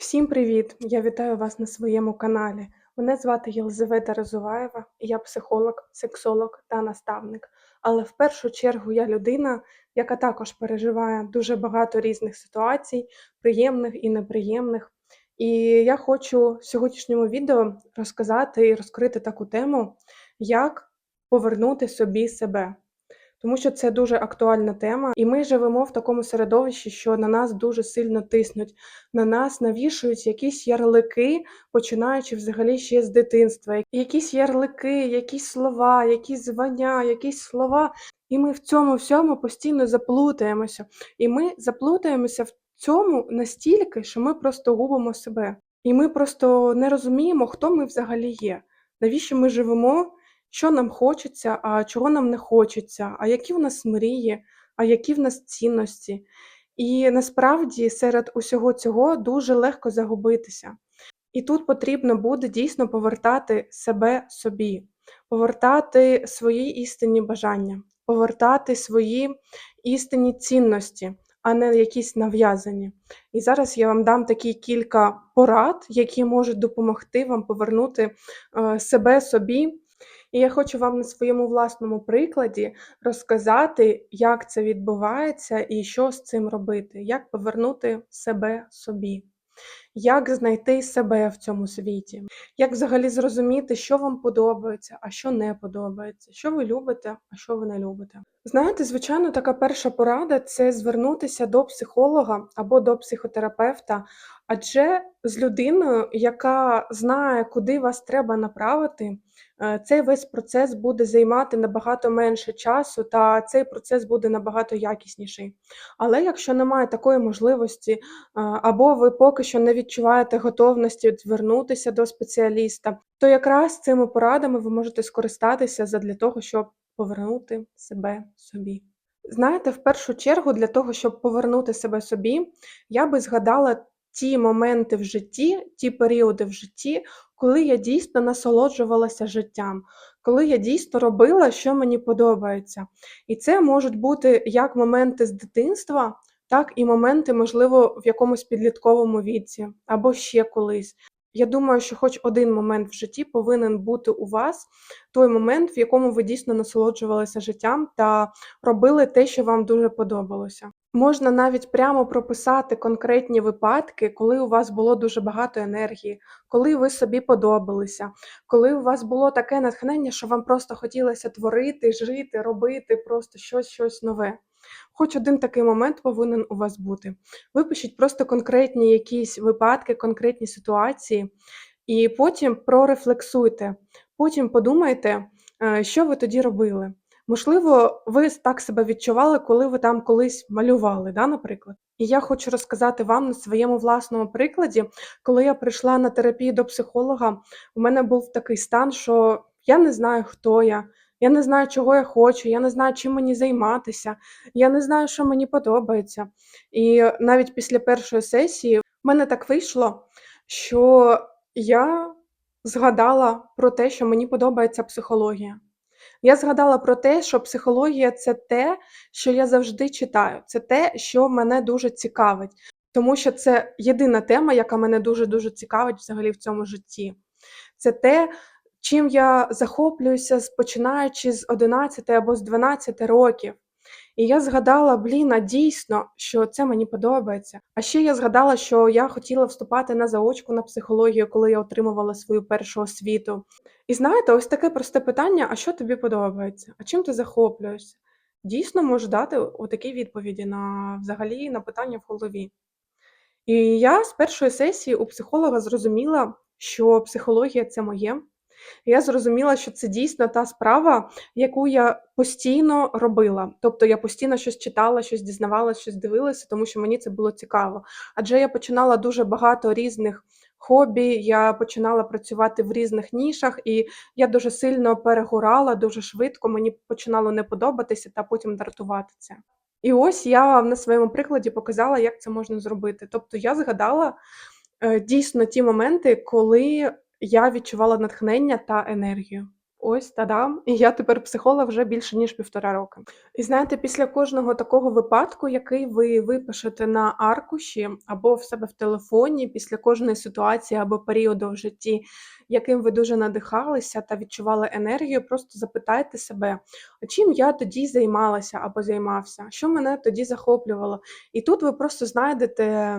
Всім привіт! Я вітаю вас на своєму каналі. Мене звати Єлизавета Розуваєва, я психолог, сексолог та наставник. Але в першу чергу я людина, яка також переживає дуже багато різних ситуацій, приємних і неприємних. І я хочу в сьогоднішньому відео розказати і розкрити таку тему, як повернути собі себе. Тому що це дуже актуальна тема, і ми живемо в такому середовищі, що на нас дуже сильно тиснуть, на нас навішують якісь ярлики, починаючи взагалі ще з дитинства. Якісь ярлики, якісь слова, якісь звання, якісь слова. І ми в цьому всьому постійно заплутаємося. І ми заплутаємося в цьому настільки, що ми просто губимо себе. І ми просто не розуміємо, хто ми взагалі є, навіщо ми живемо, що нам хочеться, а чого нам не хочеться, а які в нас мрії, а які в нас цінності. І насправді серед усього цього дуже легко загубитися. І тут потрібно буде дійсно повертати себе собі, повертати свої істинні бажання, повертати свої істинні цінності, а не якісь нав'язані. І зараз я вам дам такі кілька порад, які можуть допомогти вам повернути е, себе собі. І я хочу вам на своєму власному прикладі розказати, як це відбувається і що з цим робити, як повернути себе собі. Як знайти себе в цьому світі? Як взагалі зрозуміти, що вам подобається, а що не подобається, що ви любите, а що ви не любите? Знаєте, звичайно, така перша порада це звернутися до психолога або до психотерапевта, адже з людиною, яка знає, куди вас треба направити, е, цей весь процес буде займати набагато менше часу, та цей процес буде набагато якісніший. Але якщо немає такої можливості, е, або ви поки що не відчуваєте готовності звернутися до спеціаліста, то якраз цими порадами ви можете скористатися задля того, щоб повернути себе собі. Знаєте, в першу чергу, для того, щоб повернути себе собі, я би згадала ті моменти в житті, ті періоди в житті, коли я дійсно насолоджувалася життям, коли я дійсно робила, що мені подобається. І це можуть бути як моменти з дитинства, так і моменти, можливо, в якомусь підлітковому віці або ще колись. Я думаю, що хоч один момент в житті повинен бути у вас, той момент, в якому ви дійсно насолоджувалися життям та робили те, що вам дуже подобалося. Можна навіть прямо прописати конкретні випадки, коли у вас було дуже багато енергії, коли ви собі подобалися, коли у вас було таке натхнення, що вам просто хотілося творити, жити, робити просто щось, щось нове. Хоч один такий момент повинен у вас бути. Випишіть просто конкретні якісь випадки, конкретні ситуації, і потім прорефлексуйте. Потім подумайте, е, що ви тоді робили. Можливо, ви так себе відчували, коли ви там колись малювали, да, наприклад. І я хочу розказати вам на своєму власному прикладі, коли я прийшла на терапію до психолога, у мене був такий стан, що я не знаю, хто я, я не знаю, чого я хочу, я не знаю, чим мені займатися, я не знаю, що мені подобається. І навіть після першої сесії в мене так вийшло, що я згадала про те, що мені подобається психологія. Я згадала про те, що психологія це те, що я завжди читаю, це те, що мене дуже цікавить, тому що це єдина тема, яка мене дуже-дуже цікавить взагалі в цьому житті. Це те, чим я захоплююся, починаючи з 11 або з 12 років. І я згадала, блін, а дійсно, що це мені подобається. А ще я згадала, що я хотіла вступати на заочку на психологію, коли я отримувала свою першу освіту. І знаєте, ось таке просте питання: а що тобі подобається? А чим ти захоплюєшся? Дійсно можу дати отакі відповіді на взагалі на питання в голові. І я з першої сесії у психолога зрозуміла, що психологія це моє. Я зрозуміла, що це дійсно та справа, яку я постійно робила. Тобто я постійно щось читала, щось дізнавалася, щось дивилася, тому що мені це було цікаво. Адже я починала дуже багато різних хобі, я починала працювати в різних нішах, і я дуже сильно перегорала, дуже швидко, мені починало не подобатися та потім дратувати це. І ось я на своєму прикладі показала, як це можна зробити. Тобто я згадала е, дійсно ті моменти, коли я відчувала натхнення та енергію. Ось та-дам! І я тепер психолог вже більше ніж півтора роки. І знаєте, після кожного такого випадку, який ви випишете на аркуші або в себе в телефоні, після кожної ситуації або періоду в житті, яким ви дуже надихалися та відчували енергію, просто запитайте себе, чим я тоді займалася або займався, що мене тоді захоплювало. І тут ви просто знайдете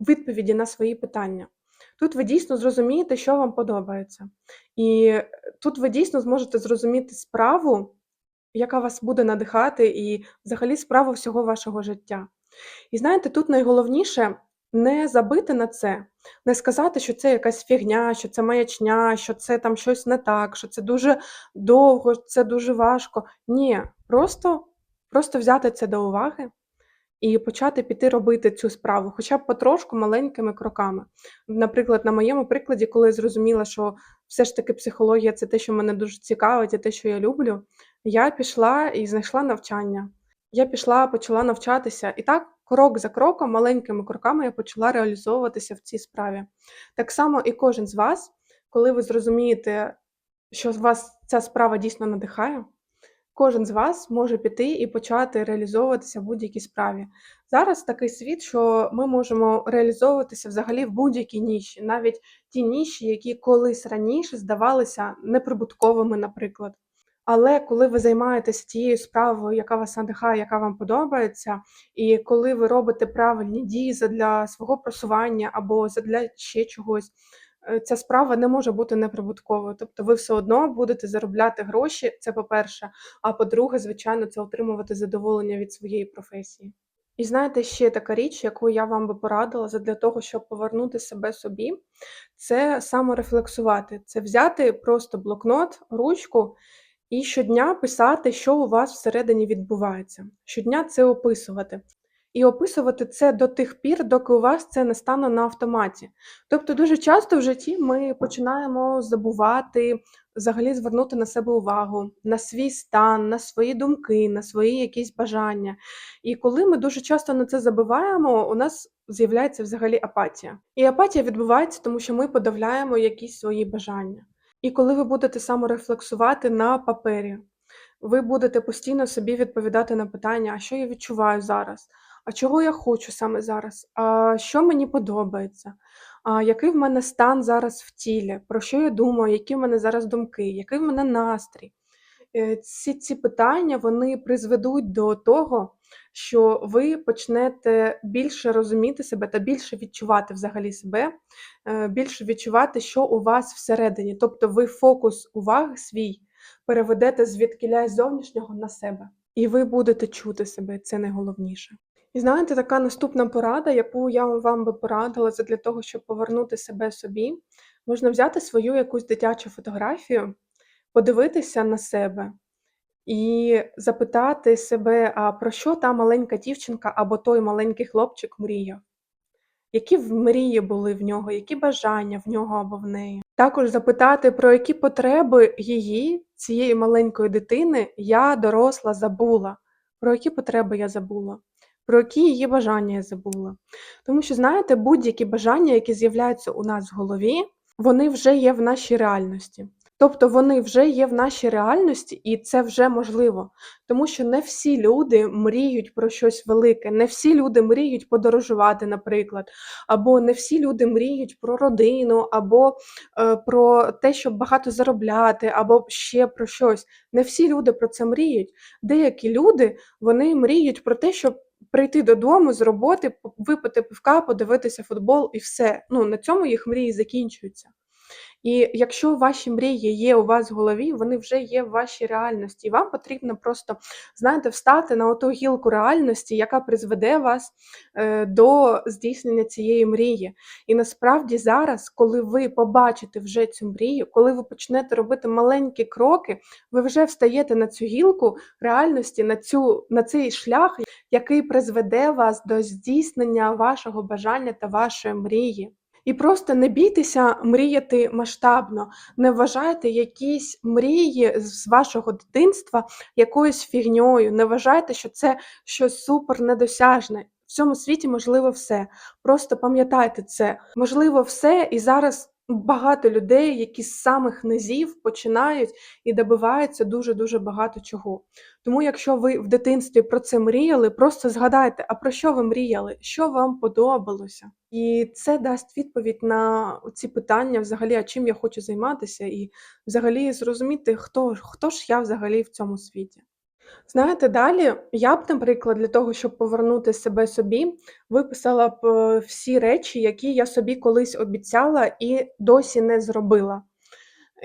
відповіді на свої питання. Тут ви дійсно зрозумієте, що вам подобається. І е, тут ви дійсно зможете зрозуміти справу, яка вас буде надихати, і взагалі справу всього вашого життя. І знаєте, тут найголовніше не забити на це, не сказати, що це якась фігня, що це маячня, що це там щось не так, що це дуже довго, це дуже важко. Ні, просто, просто взяти це до уваги і почати піти робити цю справу, хоча б потрошку маленькими кроками. Наприклад, на моєму прикладі, коли я зрозуміла, що все ж таки психологія це те, що мене дуже цікавить, і те, що я люблю, я пішла і знайшла навчання. Я пішла, почала навчатися, і так крок за кроком, маленькими кроками я почала реалізовуватися в цій справі. Так само і кожен з вас, коли ви зрозумієте, що вас ця справа дійсно надихає, Кожен з вас може піти і почати реалізовуватися в будь-якій справі. Зараз такий світ, що ми можемо реалізовуватися взагалі в будь-якій ніші, навіть ті ніші, які колись раніше здавалися неприбутковими, наприклад. Але коли ви займаєтеся тією справою, яка вас надихає, яка вам подобається, і коли ви робите правильні дії задля свого просування або задля ще чогось, ця справа не може бути неприбутковою. Тобто ви все одно будете заробляти гроші, це по-перше. А по-друге, звичайно, це отримувати задоволення від своєї професії. І знаєте, ще така річ, яку я вам би порадила задля того, щоб повернути себе собі, це саморефлексувати. Це взяти просто блокнот, ручку і щодня писати, що у вас всередині відбувається. Щодня це описувати. І описувати це до тих пір, доки у вас це не стане на автоматі. Тобто, дуже часто в житті ми починаємо забувати, взагалі звернути на себе увагу, на свій стан, на свої думки, на свої якісь бажання. І коли ми дуже часто на це забуваємо, у нас з'являється взагалі апатія. І апатія відбувається, тому що ми подавляємо якісь свої бажання. І коли ви будете саморефлексувати на папері, ви будете постійно собі відповідати на питання: а що я відчуваю зараз? А чого я хочу саме зараз? А що мені подобається? А який в мене стан зараз в тілі? Про що я думаю? Які в мене зараз думки? Який в мене настрій? Е, ці ці питання вони призведуть до того, що ви почнете більше розуміти себе та більше відчувати взагалі себе, е, більше відчувати, що у вас всередині. Тобто ви фокус уваги свій переведете звідкіля зовнішнього на себе, і ви будете чути себе, це найголовніше. І знаєте, така наступна порада, яку я вам би порадила це для того, щоб повернути себе собі, можна взяти свою якусь дитячу фотографію, подивитися на себе і запитати себе, а про що та маленька дівчинка або той маленький хлопчик мріяв. Які мрії були в нього, які бажання в нього або в неї. Також запитати, про які потреби її, цієї маленької дитини, я доросла забула, про які потреби я забула, про які її бажання я забула. Тому що, знаєте, будь-які бажання, які з'являються у нас в голові, вони вже є в нашій реальності. Тобто вони вже є в нашій реальності, і це вже можливо. Тому що не всі люди мріють про щось велике, не всі люди мріють подорожувати, наприклад, або не всі люди мріють про родину, або е, про те, щоб багато заробляти, або ще про щось. Не всі люди про це мріють. Деякі люди вони мріють про те, щоб прийти додому з роботи, випити пивка, подивитися футбол і все. Ну на цьому їх мрії закінчуються. І якщо ваші мрії є у вас в голові, вони вже є в вашій реальності. І вам потрібно просто, знаєте, встати на оту гілку реальності, яка призведе вас е, до здійснення цієї мрії. І насправді зараз, коли ви побачите вже цю мрію, коли ви почнете робити маленькі кроки, ви вже встаєте на цю гілку реальності, на, цю, на цей шлях, який призведе вас до здійснення вашого бажання та вашої мрії. І просто не бійтеся мріяти масштабно, не вважайте якісь мрії з вашого дитинства якоюсь фігньою, не вважайте, що це щось супер недосяжне. В цьому світі можливо все. Просто пам'ятайте це, можливо, все, і зараз багато людей, які з самих низів починають і добиваються дуже-дуже багато чого. Тому якщо ви в дитинстві про це мріяли, просто згадайте, а про що ви мріяли, що вам подобалося? І це дасть відповідь на ці питання взагалі, а чим я хочу займатися, і взагалі зрозуміти, хто хто ж я взагалі в цьому світі. Знаєте, далі я б, наприклад, для того, щоб повернути себе собі, виписала б, е, всі речі, які я собі колись обіцяла і досі не зробила.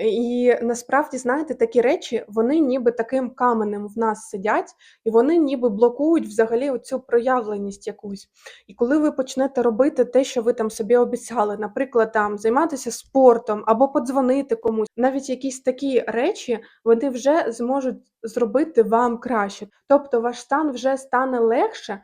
І насправді, знаєте, такі речі, вони ніби таким каменем в нас сидять, і вони ніби блокують взагалі оцю проявленість якусь. І коли ви почнете робити те, що ви там собі обіцяли, наприклад, там займатися спортом або подзвонити комусь, навіть якісь такі речі, вони вже зможуть зробити вам краще. Тобто ваш стан вже стане легше,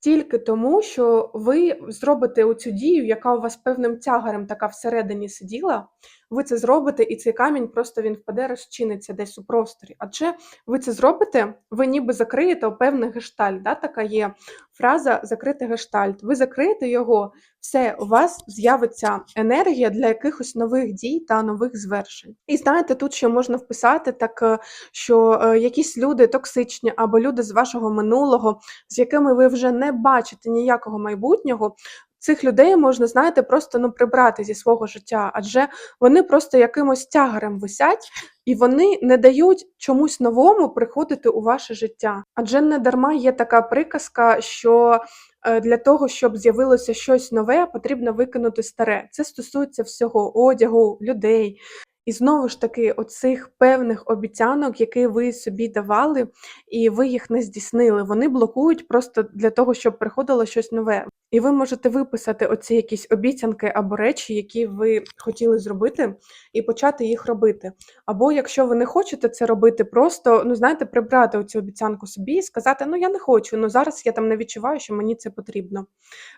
тільки тому, що ви зробите оцю дію, яка у вас певним тягарем така всередині сиділа, ви це зробите, і цей камінь просто він впаде, розчиниться десь у просторі. Адже ви це зробите, ви ніби закриєте певний гештальт. Да? Така є фраза закрити гештальт. Ви закриєте його, все, у вас з'явиться енергія для якихось нових дій та нових звершень. І знаєте, тут ще можна вписати так, е, що е, якісь люди токсичні або люди з вашого минулого, з якими ви вже не бачите ніякого майбутнього. Цих людей можна, знаєте, просто ну прибрати зі свого життя, адже вони просто якимось тягарем висять, і вони не дають чомусь новому приходити у ваше життя. Адже не дарма є така приказка, що е, для того, щоб з'явилося щось нове, потрібно викинути старе. Це стосується всього одягу, людей. І знову ж таки, оцих певних обіцянок, які ви собі давали, і ви їх не здійснили. Вони блокують просто для того, щоб приходило щось нове. І ви можете виписати оці якісь обіцянки або речі, які ви хотіли зробити, і почати їх робити. Або якщо ви не хочете це робити, просто ну знаєте, прибрати оцю обіцянку собі і сказати: Ну я не хочу, ну зараз я там не відчуваю, що мені це потрібно.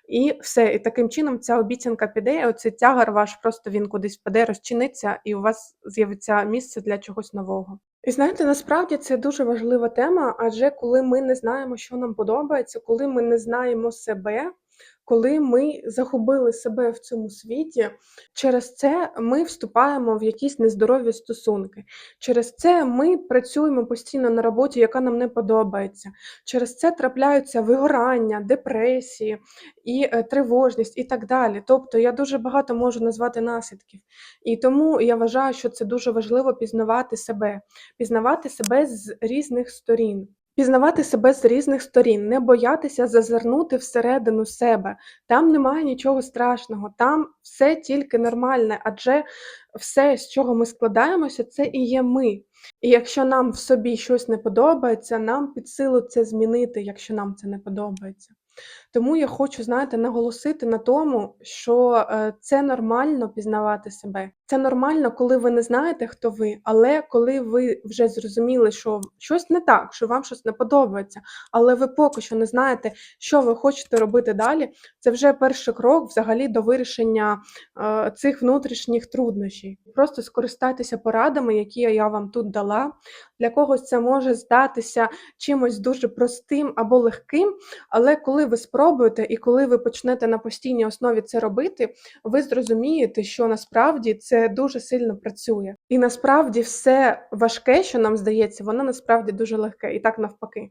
І все. І таким чином ця обіцянка піде, оцей тягар ваш просто він кудись впаде, розчиниться, і у вас з'явиться місце для чогось нового. І знаєте, насправді це дуже важлива тема, адже коли ми не знаємо, що нам подобається, коли ми не знаємо себе, коли ми загубили себе в цьому світі, через це ми вступаємо в якісь нездорові стосунки. Через це ми працюємо постійно на роботі, яка нам не подобається. Через це трапляються вигорання, депресії і е, тривожність, і так далі. Тобто я дуже багато можу назвати наслідків. І тому я вважаю, що це дуже важливо пізнавати себе, пізнавати себе з різних сторін. Пізнавати себе з різних сторін, не боятися зазирнути всередину себе. Там немає нічого страшного, там все тільки нормальне, адже все, з чого ми складаємося, це і є ми. І якщо нам в собі щось не подобається, нам під силу це змінити, якщо нам це не подобається. Тому я хочу, знаєте, наголосити на тому, що е, це нормально пізнавати себе. Це нормально, коли ви не знаєте, хто ви, але коли ви вже зрозуміли, що щось не так, що вам щось не подобається, але ви поки що не знаєте, що ви хочете робити далі. Це вже перший крок взагалі до вирішення е, цих внутрішніх труднощів. Просто скористайтеся порадами, які я вам тут дала. Для когось це може здатися чимось дуже простим або легким, але коли ви спробуєте і коли ви почнете на постійній основі це робити, ви зрозумієте, що насправді це дуже сильно працює. І насправді все важке, що нам здається, воно насправді дуже легке, і так навпаки.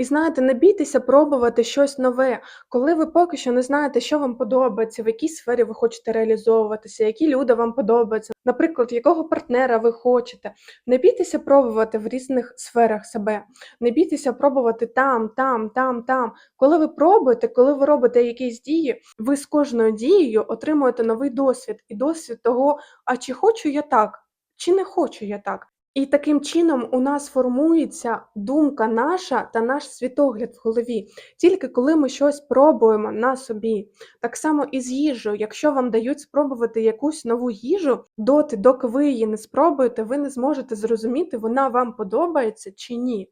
І знаєте, не бійтеся пробувати щось нове, коли ви поки що не знаєте, що вам подобається, в якій сфері ви хочете реалізовуватися, які люди вам подобаються, наприклад, якого партнера ви хочете. Не бійтеся пробувати в різних сферах себе, не бійтеся пробувати там, там, там, там. Коли ви пробуєте, коли ви робите якісь дії, ви з кожною дією отримуєте новий досвід і досвід того, а чи хочу я так, чи не хочу я так. І таким чином у нас формується думка наша та наш світогляд в голові. Тільки коли ми щось пробуємо на собі. Так само і з їжею. Якщо вам дають спробувати якусь нову їжу, доти, доки ви її не спробуєте, ви не зможете зрозуміти, вона вам подобається чи ні.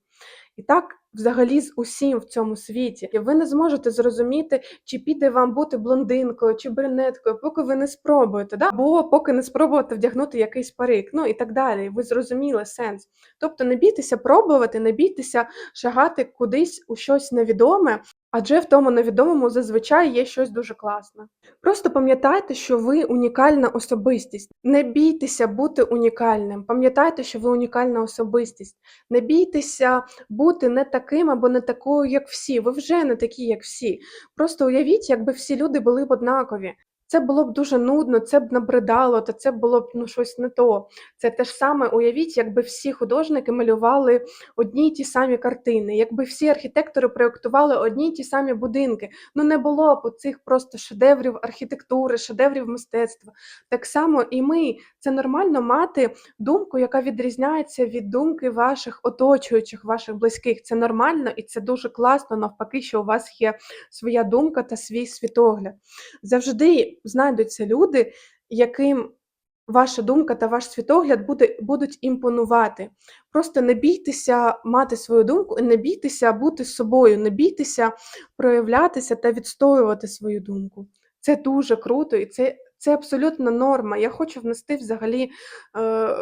І так взагалі з усім в цьому світі. І ви не зможете зрозуміти, чи піде вам бути блондинкою чи брюнеткою, поки ви не спробуєте, да? або поки не спробуєте вдягнути якийсь парик, ну і так далі. Ви зрозуміли сенс. Тобто не бійтеся пробувати, не бійтеся шагати кудись у щось невідоме, Адже в тому невідомому зазвичай є щось дуже класне. Просто пам'ятайте, що ви унікальна особистість. Не бійтеся бути унікальним. Пам'ятайте, що ви унікальна особистість. Не бійтеся бути не таким або не такою, як всі. Ви вже не такі, як всі. Просто уявіть, якби всі люди були б однакові. Це було б дуже нудно, це б набридало, та це було б ну щось не то. Це те ж саме, уявіть, якби всі художники малювали одні й ті самі картини, якби всі архітектори проєктували одні й ті самі будинки. Ну не було б цих просто шедеврів архітектури, шедеврів мистецтва. Так само і ми. Це нормально мати думку, яка відрізняється від думки ваших оточуючих, ваших близьких. Це нормально і це дуже класно, навпаки, що у вас є своя думка та свій світогляд. Завжди знайдуться люди, яким ваша думка та ваш світогляд буде, будуть імпонувати. Просто не бійтеся мати свою думку і не бійтеся бути собою, не бійтеся проявлятися та відстоювати свою думку. Це дуже круто і це. Це абсолютна норма. Я хочу внести взагалі е,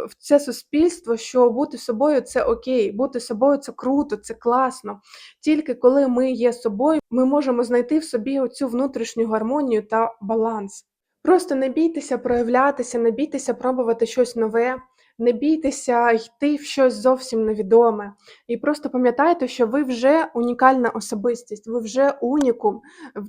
в це суспільство, що бути собою це окей, бути собою це круто, це класно. Тільки коли ми є собою, ми можемо знайти в собі оцю внутрішню гармонію та баланс. Просто не бійтеся проявлятися, не бійтеся пробувати щось нове, не бійтеся йти в щось зовсім невідоме. І просто пам'ятайте, що ви вже унікальна особистість, ви вже унікум.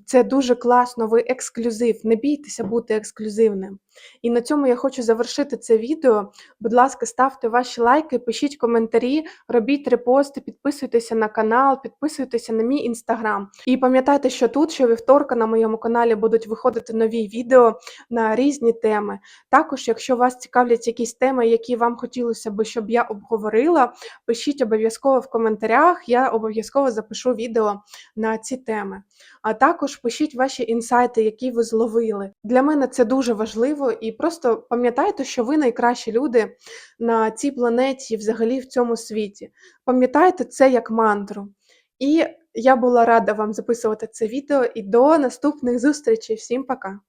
Це дуже класно, ви ексклюзив. Не бійтеся бути ексклюзивним. І на цьому я хочу завершити це відео. Будь ласка, ставте ваші лайки, пишіть коментарі, робіть репости, підписуйтеся на канал, підписуйтеся на мій інстаграм. І пам'ятайте, що тут щовівторка на моєму каналі будуть виходити нові відео на різні теми. Також, якщо вас цікавлять якісь теми, які вам хотілося би, щоб я обговорила, пишіть обов'язково в коментарях, я обов'язково запишу відео на ці теми. А також пишіть ваші інсайти, які ви зловили. Для мене це дуже важливо, і просто пам'ятайте, що ви найкращі люди на цій планеті, взагалі в цьому світі. Пам'ятайте це як мантру. І я була рада вам записувати це відео і до наступних зустрічей. Всім пока!